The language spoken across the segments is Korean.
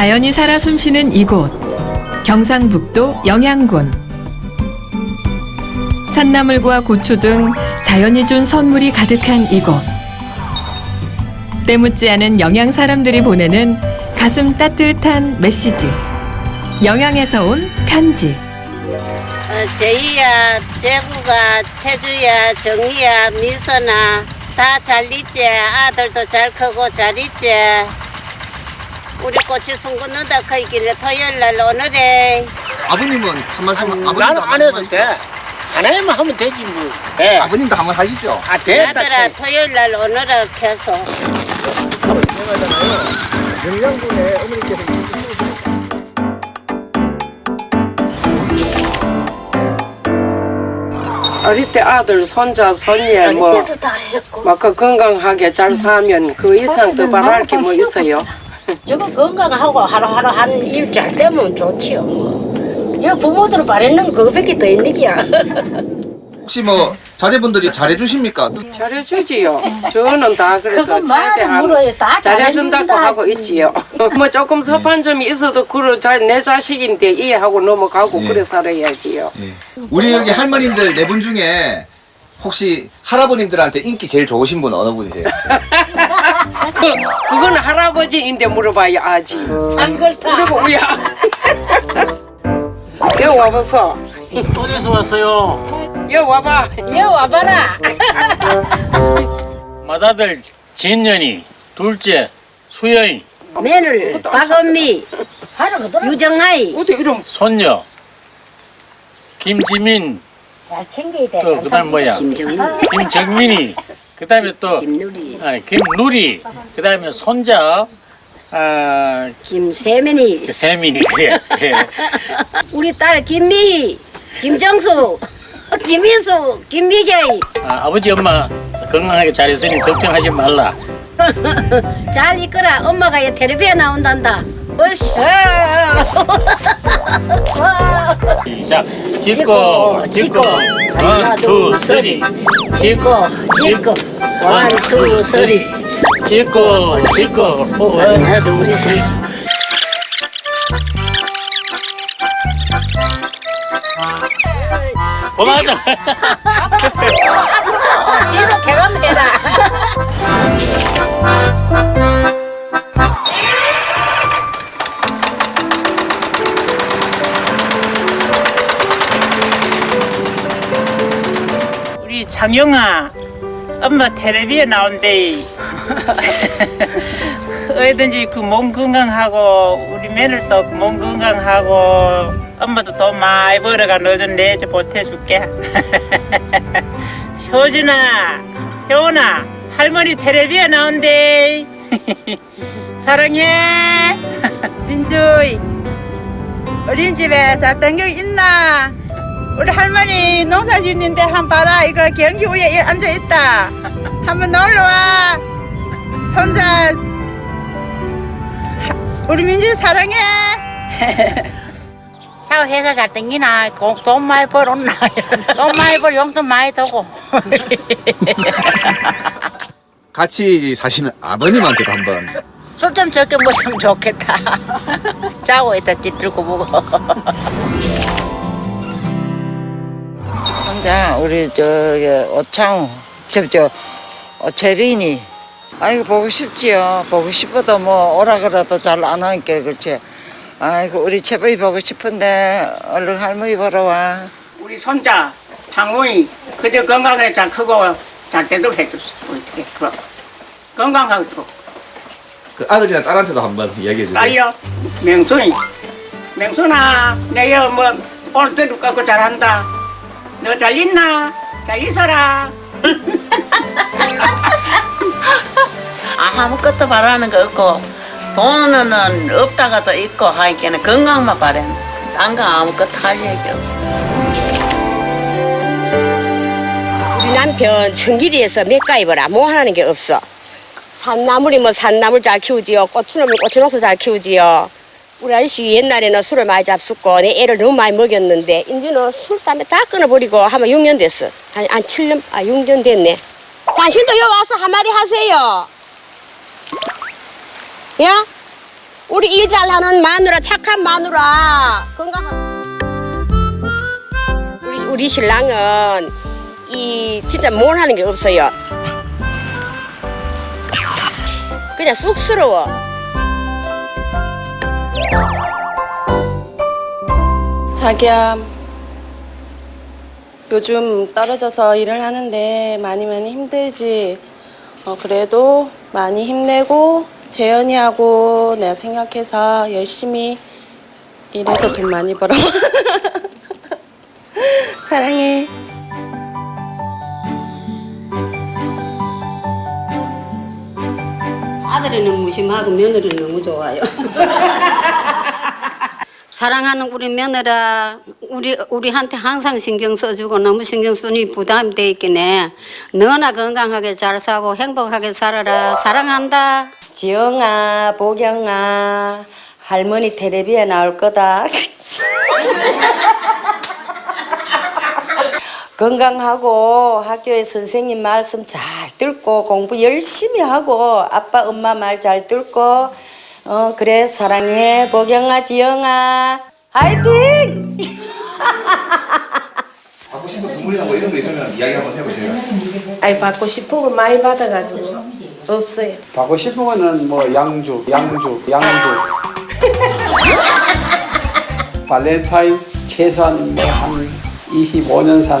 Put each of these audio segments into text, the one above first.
자연이 살아 숨쉬는 이곳 경상북도 영양군 산나물과 고추 등 자연이 준 선물이 가득한 이곳 때묻지 않은 영양 사람들이 보내는 가슴 따뜻한 메시지 영양에서 온 편지 어, 제이야, 재구가, 태주야, 정희야, 미선아 다 잘 있지? 아들도 잘 크고 잘 있지? 우리 꽃이 숨고는다 그 길에 토요일 날 오늘에 아버님은 한 말씀 아버님도 나는 한 안 해도 말씀 돼. 하나만 하면 되지 뭐. 돼. 아버님도 한번 하시죠. 아 됐다. 아들아 토요일 날 오늘은 계속 영양군에 어머니께서 어릴 때 아들, 손자, 손녀 뭐막그 건강하게 잘 살면 그 이상 더 바랄 게 뭐 있어요? 저거 건강하고 하루하루 하는 일 잘 되면 좋지요. 뭐. 여 부모들 바라는 그거밖에 더 있는 게야. 혹시 뭐 자제분들이 잘해주십니까? 잘해주지요. 저는 다 그래도 그거 말을 최대한 물어요. 다 잘해준다고 잘해준다 하고. 있지요. 뭐 조금 섭한 점이 있어도 그걸 잘 내 자식인데 이해하고 넘어가고 예. 그래 살아야지요. 우리 여기 할머님들 네 분 중에 혹시 할아버님들한테 인기 제일 좋으신 분 어느 분이세요? 그 그건 할아버지인데 물어봐야 아지. 참 그렇다. 그리고 우야. 여 와보소. 어디서 왔어요? 여 와봐. 여 와봐라. 맏아들 진년이, 둘째 수여인, 며느리 박은미, 그대로 유정아이 어디 이름 손녀 김지민, 잘 챙겨야 돼. 또 그다음 뭐야? 김정희, 김정민이, 그다음에 또 김누리, 아, 김누리, 그다음에 손자. 아, 김세민이. 그 세민이. 그래. 예. 우리 딸 김미희, 김정수, 김인수, 김미자이 아, 아버지 엄마 건강하게 잘 있으니 걱정하지 말라. 잘 이끌어. 엄마가 얘 텔레비에 나온단다 시작. 짚고 원, 투, 쓰리. 짚고 찍고 원투 쓰리 짚고 원. 하나 둘 셋. 고마워. 개가면 되 장영아 엄마 텔레비에 나온대. 어디든지 그 몸 건강하고 우리 며느리도 그 몸 건강하고 엄마도 돈 많이 벌어가 너좀 내줘 보태줄게. 효준아 효은아 할머니 텔레비에 나온대. 사랑해. 민주이 어린이집에 쌀땡겨 있나? 우리 할머니 농사 짓는데 한 봐라. 이거 경기 위에 앉아 있다. 한번 놀러 와. 손자. 하- 우리 민주 사랑해. 사업 회사 잘 땡기나. 공- 돈 많이 벌었나. 돈 많이 벌 용돈 많이 더고. 같이 사시는 아버님한테도 한번. 술 좀 적게 먹으면 좋겠다. 자고 있다 뒤들고 보고 혼자 우리 저 오창우 저저 재빈이. 아이고 보고 싶지요. 보고 싶어도 뭐 오라 그래도 잘안 오니까 그렇지. 아이고 우리 채빈이 보고 싶은데 얼른 할머니 보러 와. 우리 손자 장모이 그저 건강하게 잘 크고 잘 되도록 해줬어 우리 되게 그럼 건강하도록. 그 아들이나 딸한테도 한번 이야기해 주세요. 딸려 명순이. 명순아 내가 뭐 오늘 들을 거고 잘한다 너 잘 있나? 잘 있어라. 아무것도 바라는 거 없고 돈은 없다가도 있고 하니까 건강만 바란다. 딴거 아무것도 할 얘기 없어. 우리 남편 청길이에서 맥가입을 뭐 하는 게 없어. 산나물이 뭐 산나물 잘 키우지요. 고추나물 고추농사 잘 키우지요 우리 아저씨 옛날에는 술을 많이 잡숫고 내 애를 너무 많이 먹였는데 이제는 술 담배 다 끊어버리고 하면 6년 됐어. 한, 한 7년? 아 6년 됐네. 당신도 여기 와서 한마디 하세요. 야? 우리 일 잘하는 마누라 착한 마누라. 건강한. 우리 우리 신랑은 이 진짜 뭘 하는 게 없어요. 그냥 쑥스러워. 자기야, 요즘 떨어져서 일을 하는데 많이 많이 힘들지. 어, 그래도 많이 힘내고 재현이하고 내가 생각해서 열심히 일해서 돈 많이 벌어. 사랑해. 아들이는 무심하고 며느리는 너무 좋아요. 사랑하는 우리 며느라 우리 우리한테 항상 신경 써주고 너무 신경 쓰니 부담이 돼 있겠네. 너나 건강하게 잘 사고 행복하게 살아라. 사랑한다. 지영아, 보경아, 할머니 텔레비에 나올 거다. 건강하고 학교에 선생님 말씀 잘 듣고 공부 열심히 하고 아빠 엄마 말 잘 듣고 어 그래 사랑해 보경아 지영아 화이팅! 받고 싶은 선물이나 뭐 이런 거 있으면 이야기 한번 해보세요. 아이 받고 싶은 거 많이 받아가지고 없어요. 받고 싶은 거는 뭐 양주, 양주, 양주. 발렌타인 최소한 뭐한 25년 산.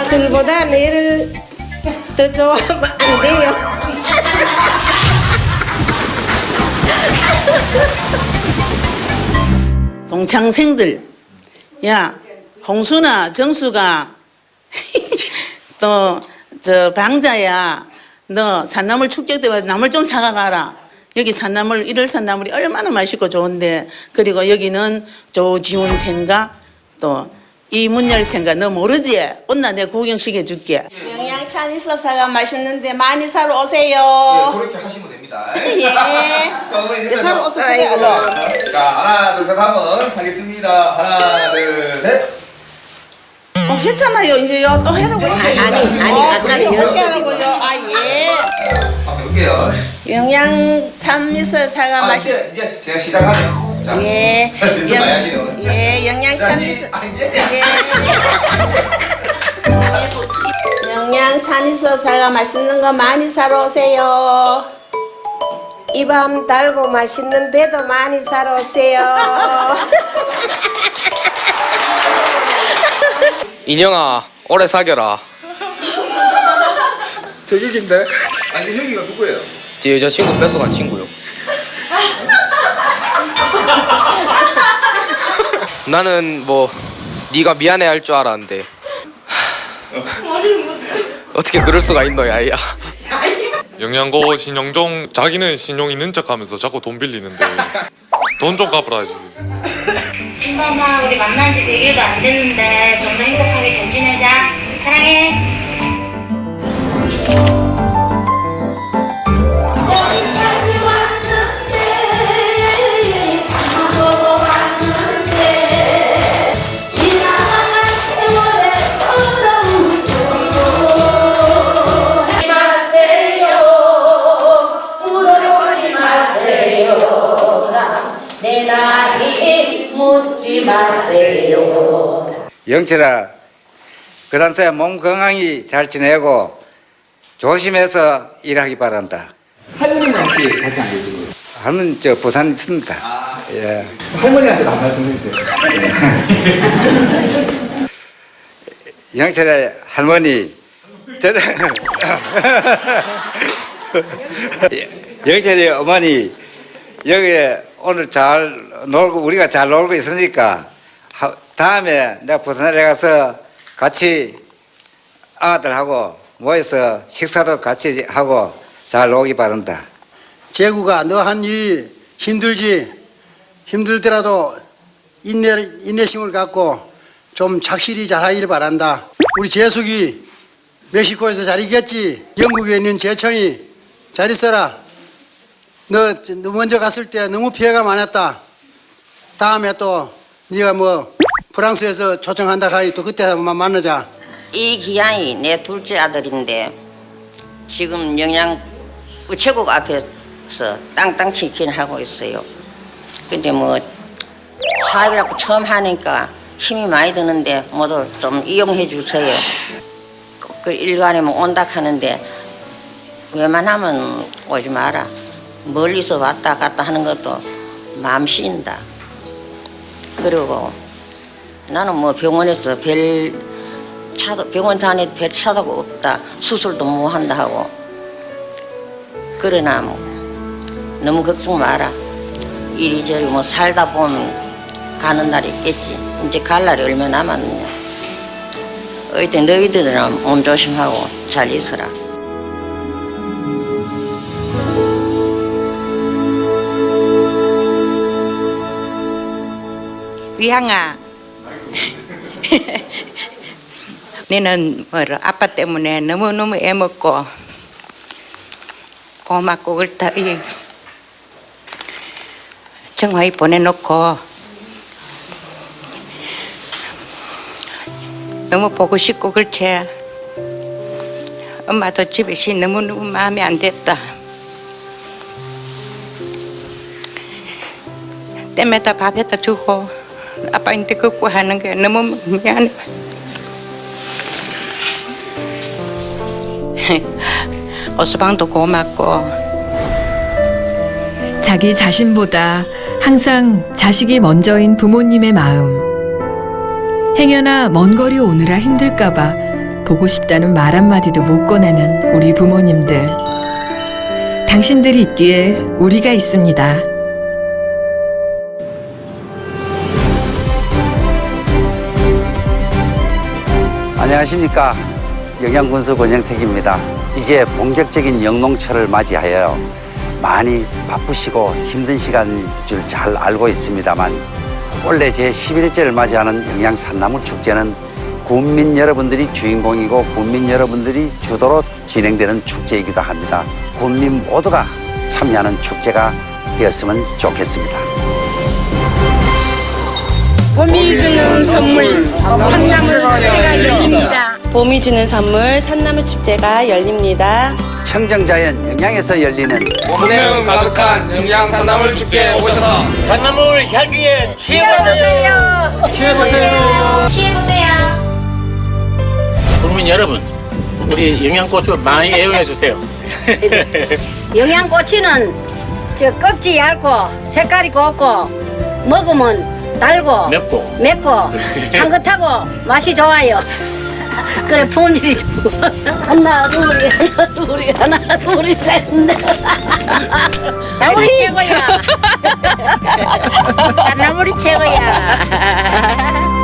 술보다 내를 더 좋아하면 안 돼요. 동창생들, 야, 홍수나 정수가 또 저 방자야, 너 산나물 축제 때 와서 나물 좀 사가가라. 여기 산나물, 일월 산나물이 얼마나 맛있고 좋은데, 그리고 여기는 조지훈 생가, 또 이 문 열 생가, 너 모르지? 온나 내 구경시켜 줄게. 영양찬 있어서가 맛있는데 많이 사러 오세요. 그렇게 하시면 됩니다. 예. 사러 오세요. 그래. 자, 하나, 둘, 셋 하면 하겠습니다. 하나, 둘, 셋. 어, 했잖아요. 이제 요 또 해라고 했죠. 아니, 아니, 아까는 연습이고요. 아, 예. 한번 해볼게요. 영양참 미소사가 아, 맛있 이제, 이제 제가 시작하네요. 자, 예. 연습 많이 하시네, 오늘. 예, 영양참 다시. 미소. 아, 이제. 예. 영양찬 있어서가 맛있는 거 많이 사러 오세요. 이밤 달고 맛있는 배도 많이 사러 오세요. 인형아, 오래 사겨라. 제격인데? 아니, 형이가 누구예요? 제 여자친구 뺏어간 친구요. 나는 뭐 네가 미안해 할 줄 알았는데. 어떻게 그럴 수가 있노 야야? 영양고 신영종 자기는 신용 있는 척하면서 자꾸 돈 빌리는데. 돈 좀 갚으라지. 신범아 우리 만난 지 100일도 안 됐는데 좀 더 행복하게 잘 지내자. 사랑해 영철아, 그 당시에 몸 건강히 잘 지내고 조심해서 일하기 바란다. 할머니는 혹시 같이 안 계시고요? 하는 저 부산 있습니다. 예. 할머니한테도 한 말씀 해주세요. 영철의 할머니, 저는 영철의 어머니 여기에 오늘 잘 놀고 우리가 잘 놀고 있으니까 하- 다음에 내가 부산에 가서 같이 아들하고 모여서 식사도 같이 하고 잘 놀기 바란다. 재구가 너 한 일 힘들지? 힘들더라도 인내, 인내심을 갖고 좀 착실히 잘하길 바란다. 우리 재숙이 멕시코에서 잘 있겠지? 영국에 있는 재청이 잘 있어라. 너, 너 먼저 갔을 때 너무 피해가 많았다. 다음에 또 네가 뭐 프랑스에서 초청한다 가이 또 그때 한번 만나자. 이 기양이 내 둘째 아들인데 지금 영양 우체국 앞에서 땅땅 치킨 하고 있어요. 근데 뭐 사업이라고 처음 하니까 힘이 많이 드는데 모두 좀 이용해 주세요. 그- 그 일간에 뭐 온다 하는데 웬만하면 오지 마라. 멀리서 왔다 갔다 하는 것도 마음 쉰다. 그리고 나는 뭐 병원에서 별 차도 병원 다니 별 차도가 없다. 수술도 못 한다 하고. 그러나 뭐 너무 걱정 마라. 이리저리 뭐 살다 보면 가는 날이 있겠지. 이제 갈 날이 얼마 남았느냐. 어쨌든 너희들은 몸 조심하고 잘 있어라. 위항아 너는 뭐라 아빠 때문에 너무너무 애먹고 고맙고 그렇다 이 정화이 보내놓고 너무 보고 싶고 그렇지 엄마도 집에 시 너무너무 마음에 안 됐다 때마다 밥에다 주고 아빠한테 걷고 하는 게 너무 미안해. 오수방도 고맙고 자기 자신보다 항상 자식이 먼저인 부모님의 마음. 행여나 먼 거리 오느라 힘들까봐 보고 싶다는 말 한마디도 못 꺼내는 우리 부모님들. 당신들이 있기에 우리가 있습니다. 안녕하십니까 영양군수 권영택입니다. 이제 본격적인 영농철을 맞이하여 많이 바쁘시고 힘든 시간인 줄 잘 알고 있습니다만 올해 제 11회째를 맞이하는 영양산나물 축제는 군민 여러분들이 주인공이고 군민 여러분들이 주도로 진행되는 축제이기도 합니다. 군민 모두가 참여하는 축제가 되었으면 좋겠습니다. 봄이 주는 선물 산나물. 축제가 열립니다. 봄이 주는 선물 산나물 축제가 열립니다. 청정자연 영양에서 열리는 본능 가득한 영양 산나물 축제에 오셔서 산나물 향기에 취해보세요. 취해보세요. 취해보세요. 국민 여러분, 우리 영양고추 많이 애용해 주세요. 영양고추는 저 껍질 얇고 색깔이 곱고 먹으면 달고 맵고 맵고 향긋하고 맛이 좋아요. 그래 폼질이 좋고 뭐 하나 둘 하나 둘 하나 둘이 셋넷 나물이 최고야. 산나물이 최고야.